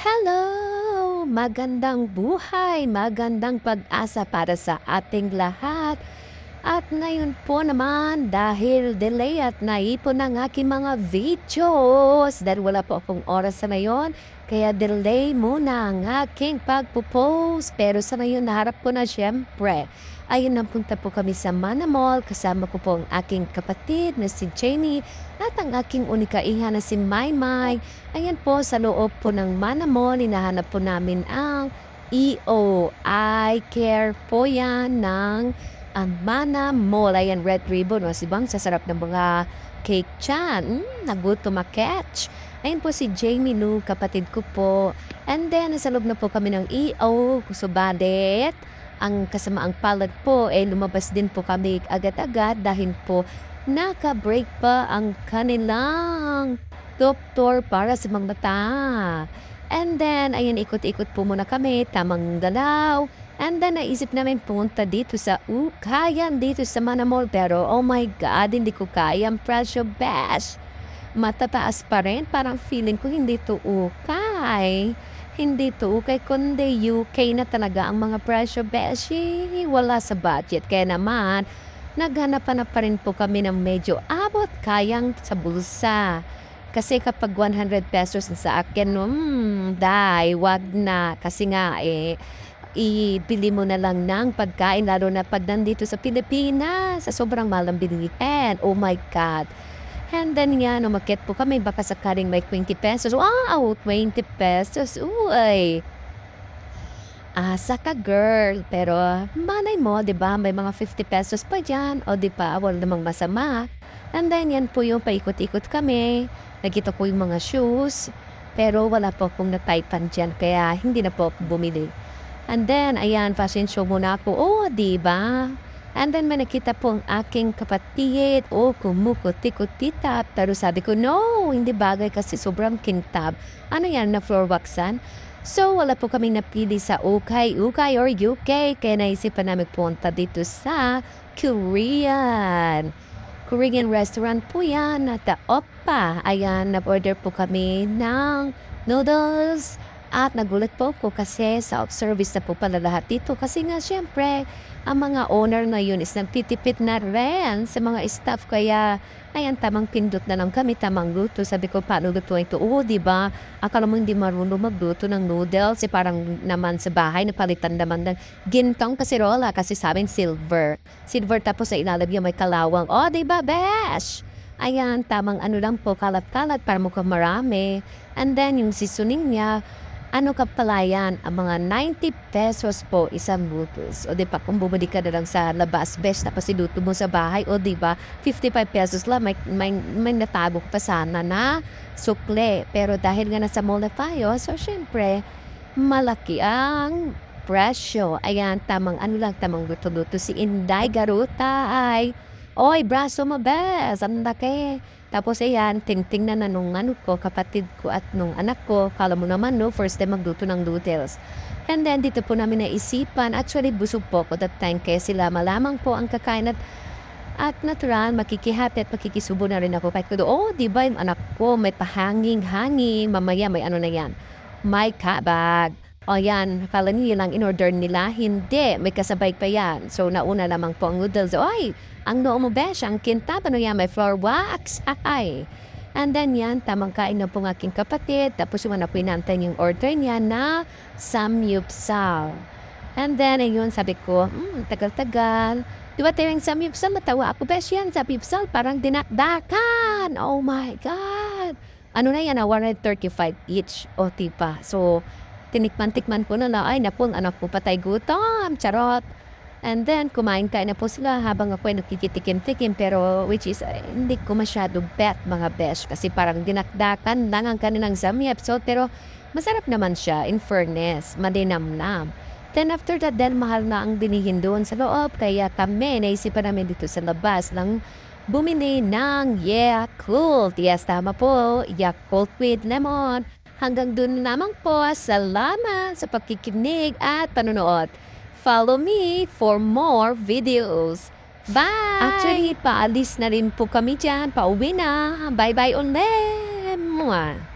Hello! Magandang buhay, magandang pag-asa para sa ating lahat. At ngayon po naman, dahil delay at naipon ng aking mga videos, dahil wala po akong oras sa ngayon, kaya delay muna ang aking pagpo-post. Pero sa ngayon, naharap ko na syempre. Ayun, napunta po kami sa Mana Mall. Kasama ko po ang aking kapatid na si Jenny at ang aking unika iha na si Maymay. Ayan po, sa loob po ng Mana Mall, hinahanap po namin ang EO Eye Care po yan ng ang Mana Mall. Ayan, red ribbon. O, si Bang, sasarap ng mga cake chan. Mm, nagutom ma-catch. Ayun po si Jamie Lou, kapatid ko po. And then, nasa loob na po kami ng EO, Subadet. Ang kasamaang palad po, eh, lumabas din po kami agad-agad dahil po naka-break pa ang kanilang doktor para sa mga mata. And then, ayun, ikot-ikot po muna kami, tamang dalaw. And then, naisip namin punta dito sa Ukayan, dito sa Manamol. Pero, oh my God, hindi ko kaya ang presyo bash. Matataas pa rin. Parang feeling ko hindi to ukay. Hindi to ukay, kundi UK na talaga ang mga presyo beshi. Wala sa budget. Kaya naman, naghanap-hanap pa rin po kami ng medyo abot kayang sa bulsa. Kasi kapag 100 pesos sa akin, hmm, dai, wag na. Kasi nga, eh, ibili mo na lang ng pagkain lalo na pag nandito sa Pilipinas sa sobrang mahal ng bilihin. Oh my God. And then yan, umakit po kami baka sakaling may 20 pesos. Wow, 20 pesos. Uy. Asa ka girl. Pero malay mo, 'di ba? May mga 50 pesos pa diyan. O 'di ba? Wala namang masama. And then yan po yung paikot-ikot kami. Nakita ko yung mga shoes. Pero wala po akong nataypan dyan. Kaya hindi na po bumili. And then, ayan, show muna ako. Oh, di ba? And then, may nakita po ang aking kapatid. Oh, kumukuti-kutita. Pero sabi ko, no, hindi bagay kasi sobrang kintab. Ano yan, na floor waxan? So, wala po kaming napili sa UK, UK or UK. Kaya naisipan namin punta dito sa Korean. Korean restaurant po yan at the Oppa. Ayan, nag-order po kami ng noodles, at nagulat po ako kasi self-service na po pala lahat dito. Kasi nga syempre, ang mga owner na yun is nagtitipid na rin sa mga staff. Kaya, ayan, tamang pindot na lang kami, tamang luto. Sabi ko, paano lutuin ito? Oo, di ba? Akala mo hindi marunong magluto ng noodles. Eh, parang naman sa bahay, napalitan naman ng gintong kasirola kasi sabing silver. Silver tapos sa ilalagyan may kalawang. Oh, di ba, besh? Ayan, tamang ano lang po, kalat-kalat para mukhang marami. And then, yung seasoning niya, ano ka pala yan, ang mga 90 pesos po isang noodles. O di ba, kung bumili ka na lang sa labas, best tapos siluto mo sa bahay, o di ba, 55 pesos lang, may, may, may natago pa sana na sukle. Pero dahil nga nasa mall tayo, so syempre, malaki ang presyo. Ayan, tamang ano lang, tamang luto-luto. Si Inday Garuta ay, Oy, braso mo, bes, ang laki. Tapos ayan, tingting na nung ano ko, kapatid ko at nung anak ko. Kala mo naman no, first time magluto ng noodles. And then dito po namin naisipan, actually busog po ko that time kaya sila malamang po ang kakain at at natural, makikihati at makikisubo na rin ako. Kaya ko, oh, di ba yung anak ko, may pahanging-hanging, mamaya may ano na yan, may kabag. O yan, akala niyo lang in-order nila. Hindi, may kasabay pa yan. So, nauna lamang po ang noodles. Oy, ang noo mo besh, ang kintab, ano yan, may flour wax. Ay. And then yan, tamang kain na po ng aking kapatid. Tapos yung na po yung order niya na samyupsal. And then, ayun, sabi ko, hmm, tagal-tagal. Di ba tayong samyupsal? Natawa ako, besh yan, samyupsal, parang dinakdakan. Oh my God. Ano na yan, 135 each. O, tipa. So, tinikman-tikman ko na na, ay naku, ang anak ko patay gutom, charot. And then, kumain kain na po sila habang ako ay nakikitikim-tikim pero which is uh, hindi ko masyado bet mga besh kasi parang dinakdakan lang ang kanilang zamyep. So, pero masarap naman siya in fairness, madinamnam. Then after that, then mahal na ang binihin doon sa loob. Kaya kami, naisipan namin dito sa labas lang bumili ng Yakult. Yes, tama po. Yakult with lemon. Hanggang dun lamang po. Salamat sa pakikinig at panonood. Follow me for more videos. Bye! Actually, paalis na rin po kami dyan. Pauwi na. Bye-bye ulit. Mwah.